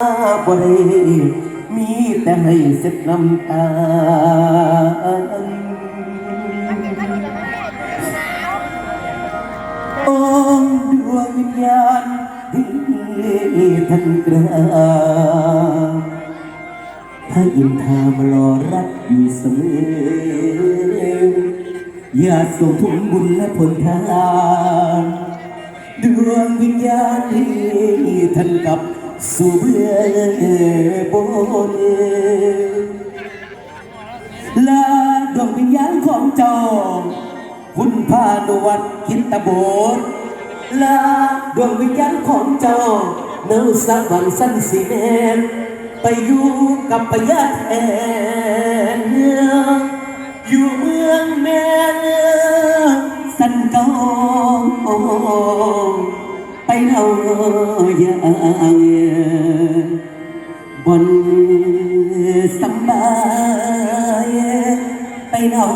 บ่ได้มีแต่ให้เส็ดน้ำตาองดวงวิญญาณที่ท่านกราบพระอินทามารอรับอยู่เสมออย่าส่งผลบุญและผลทานดวงวิญญาณที่ท่านกับ สู่เบื้อบนลาดวงวิญญาณของเจ้า คุณพานุวัดคิดตะโบดลาดวงวิญญาณของเจ้าเนื้อสวรรค์สันสีแมนไปอยู่กับพญาแทนอยู่เมืองแม่สันเกา ไปเอาอย่างบนสบายไปเท่า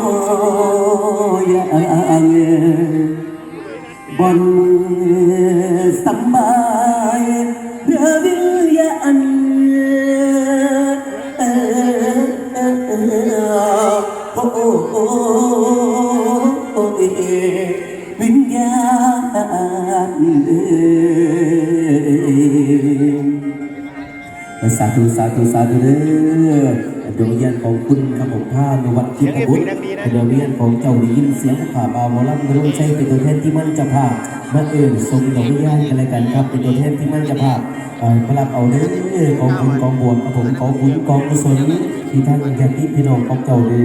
อย่างบนสบายเรือ สาธุสาธุสาธุเด้อดวงวิญญาณของคุณครับผมพานุวัดทิพบุตรดวงวิญญาณของเจ้าได้ยินเสียงผ่าเบาหมอลำรุ่งใจเป็นตัวแทนที่มั่นจะพามาเอิ่นทรงดวงวิญญาณกันเลยกันครับเป็นตัวแทนที่มั่นจะพาเอ่อพระรับเอาเด้อของคุณกองบวชครับผมของคุณกองกุศลที่ท่านญาติพี่น้องของเจ้าดู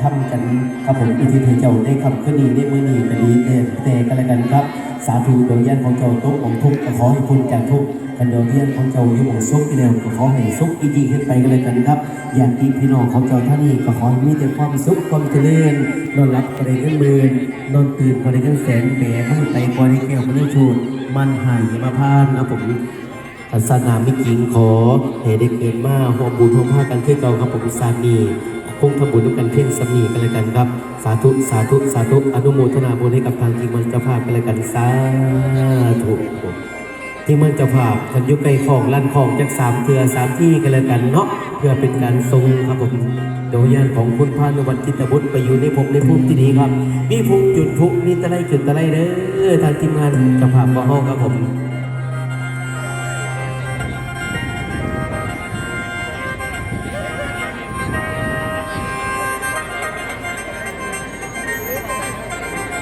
ทำกันครับผมอุทิศให้เจ้าได้คำขึ้นนี้ได้มือนี้ก็ดีแต่แต่ กันเลยกันครับ สาธุดวงวิญาณของเจ้าตกของทุกข์ก็ขอให้พ้นจากทุกข์กันดอกเบี้ยของเจ้าอยู่ของซุกที่แล้วก็ขอให้ซุกอีกๆขึ้นไปกันเลยกันครับ อย่างที่พี่น้องของเจ้าท่านนี้ก็ขอให้มีแต่ความสุขความเจริญนอนรับก็ได้เงินหมื่นนอนตื่นก็ได้เงินแสนแหมมือไปก็ได้แก้วมันได้ชูมันหายมาพานนะผมศาสนาไม่จริงขอให้ได้เกิดมาห่วมบุญห่วมผ้ากันคือเก่าครับผมสามีคงทำบุญด้วยกันเพียงสามีกันเลยกันครับ ธุ สาธุ สาธุ อนุโมทนาบุญให้กับทางทีมมันจ้าภาพกันเลยกันสาธุที่มันจะภาพกันยุไกลของลั่นของจากสามเถื่อสามที่กันเลยกันเนาะเพื่อเป็นการทรงครับผมโดยญาณของคุณพานุวัตจิตบุตรไปอยู่ในภพในภูมิที่ดีครับ มีภูมิจุดภูมิมีตะไลจุดตะไลเด้อทางทีมงานจะภาพของห้องครับผม